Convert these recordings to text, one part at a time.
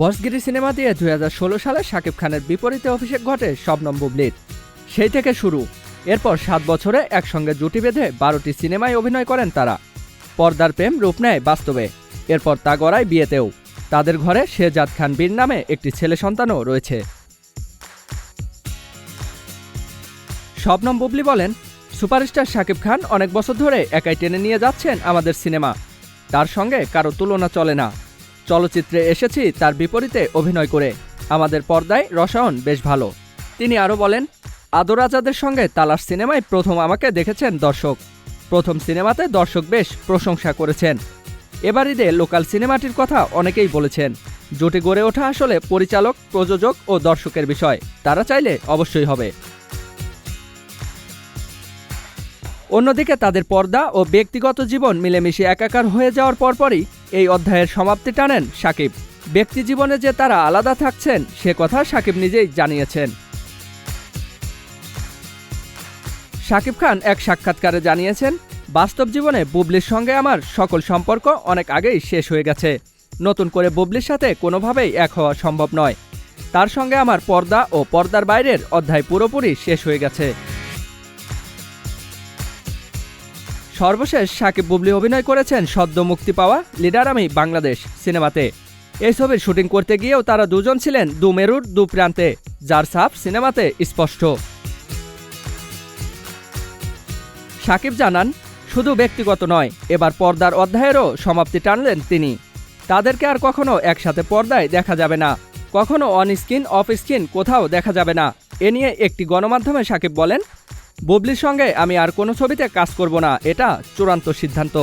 বসগিরি cinema দিয়ে দু হাজার ষোলো সালে শাকিব খানের বিপরীতে অভিষেক ঘটে শবনম বুবলির। সেই থেকে শুরু। এরপর সাত বছরে একসঙ্গে জুটি বেঁধে বারোটি সিনেমায় অভিনয় করেন তারা। পর্দার প্রেম রূপ নেয় বাস্তবে। এরপর তা গড়ায় বিয়েতেও। তাদের ঘরে শেহজাদ খান বীর নামে একটি ছেলে সন্তানও রয়েছে। শবনম বুবলি বলেন, সুপারস্টার শাকিব খান অনেক বছর ধরে একাই টেনে নিয়ে যাচ্ছেন আমাদের সিনেমা। তার সঙ্গে কারও তুলনা চলে না। চলচ্চিত্রে এসেছি তার বিপরীতে অভিনয় করে। আমাদের পর্দায় রসায়ন বেশ ভালো। তিনি আরও বলেন আদরাজাদের সঙ্গে তালাশ সিনেমায় প্রথম আমাকে দেখেছেন দর্শক। প্রথম সিনেমাতে দর্শক বেশ প্রশংসা করেছেন। এবার ঈদে লোকাল সিনেমাটির কথা অনেকেই বলেছেন। জোটে গড়ে ওঠা আসলে পরিচালক, প্রযোজক ও দর্শকের বিষয়। তারা চাইলে অবশ্যই হবে। অন্যদিকে তাদের পর্দা ও ব্যক্তিগত জীবন মিলেমিশে একাকার হয়ে যাওয়ার পরপরই এই অধ্যায়ের সমাপ্তি টানেন সাকিব। ব্যক্তি জীবনে যে তারা আলাদা থাকছেন, সে কথা সাকিব নিজেই জানিয়েছেন। সাকিব খান এক সাক্ষাৎকারে জানিয়েছেন, বাস্তব জীবনে বুবলির সঙ্গে আমার সকল সম্পর্ক অনেক আগেই শেষ হয়ে গেছে। নতুন করে বুবলির সাথে কোনোভাবেই এক হওয়া সম্ভব নয়। তার সঙ্গে আমার পর্দা ও পর্দার বাইরের অধ্যায় পুরোপুরি শেষ হয়ে গেছে। সর্বশেষ সাকিব বুবলি অভিনয় করেছেন সদ্য মুক্তি পাওয়া লিডার আমি বাংলাদেশ সিনেমাতে। এই ছবির শুটিং করতে গিয়েও তারা দুজন ছিলেন দু মেরুর, দু প্রান্তে, যার সাপ সিনেমাতে স্পষ্ট। সাকিব জানান, শুধু ব্যক্তিগত নয়, এবার পর্দার অধ্যায়েরও সমাপ্তি টানলেন তিনি। তাদেরকে আর কখনো একসাথে পর্দায় দেখা যাবে না। কখনো অন স্ক্রিন, অফ স্ক্রিন কোথাও দেখা যাবে না। এ নিয়ে একটি গণমাধ্যমে সাকিব বলেন বুবলির সঙ্গে আমি আর কোনো ছবিতে কাজ করব না, এটা চূড়ান্ত সিদ্ধান্ত।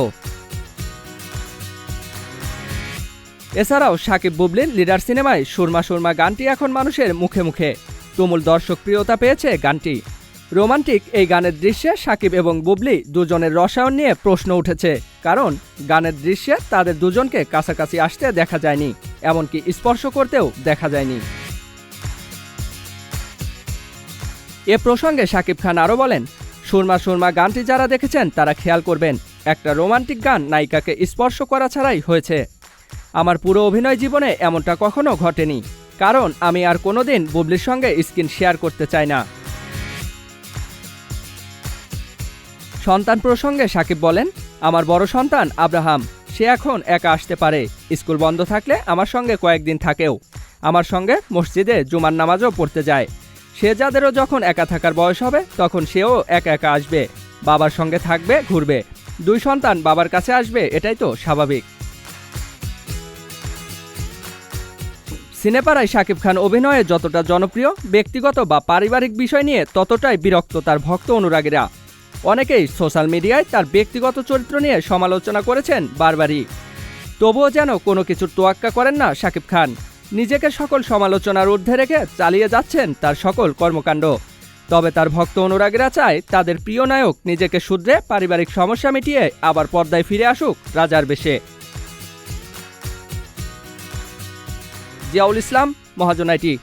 এছাড়াও সাকিব বুবলির লিডার সিনেমায় সুরমা সুরমা গানটি এখন মানুষের মুখে মুখে। তুমুল দর্শক প্রিয়তা পেয়েছে গানটি। রোমান্টিক এই গানের দৃশ্যে সাকিব এবং বুবলি দুজনের রসায়ন নিয়ে প্রশ্ন উঠেছে, কারণ গানের দৃশ্যে তাদের দুজনকে কাছাকাছি আসতে দেখা যায়নি, এমনকি স্পর্শ করতেও দেখা যায়নি। এ প্রসঙ্গে শাকিব খান আরও বলেন, সুরমা সুরমা গানটি যারা দেখেছেন তারা খেয়াল করবেন, একটা রোমান্টিক গান নায়িকাকে স্পর্শ করা ছাড়াই হয়েছে। আমার পুরো অভিনয় জীবনে এমনটা কখনো ঘটেনি, কারণ আমি আর কোনোদিন বুবলির সঙ্গে স্ক্রিন শেয়ার করতে চাই না। সন্তান প্রসঙ্গে সাকিব বলেন, আমার বড় সন্তান আব্রাহাম, সে এখন একা আসতে পারে, স্কুল বন্ধ থাকলে আমার সঙ্গে কয়েকদিন থাকেও। আমার সঙ্গে মসজিদে জুমার নামাজও পড়তে যায়। সে যাদেরও যখন একা থাকার বয়স হবে, তখন সেও একা একা আসবে। বাবার সঙ্গে থাকবে, ঘুরবে। দুই সন্তান বাবার কাছে আসবে, এটাই তো স্বাভাবিক। সিনেপাড়ায় শাকিব খান অভিনয়ে যতটা জনপ্রিয়, ব্যক্তিগত বা পারিবারিক বিষয় নিয়ে ততটাই বিরক্ত তার ভক্ত অনুরাগীরা। অনেকেই সোশ্যাল মিডিয়ায় তার ব্যক্তিগত চরিত্র নিয়ে সমালোচনা করেছেন বারবারই। তবুও যেন কোনো কিছুর তোয়াক্কা করেন না শাকিব খান। নিজেকে সকল সমালোচনার ঊর্ধ্বে রেখে চালিয়ে যাচ্ছেন তার সকল কর্মকাণ্ড। তবে তার ভক্ত অনুরাগীরা চায় তাদের প্রিয় নায়ক নিজেকে শুধরে পারিবারিক সমস্যা মিটিয়ে আবার পর্দায় ফিরে আসুক রাজার বেশে। জিয়াউল ইসলাম মহাজনাইটি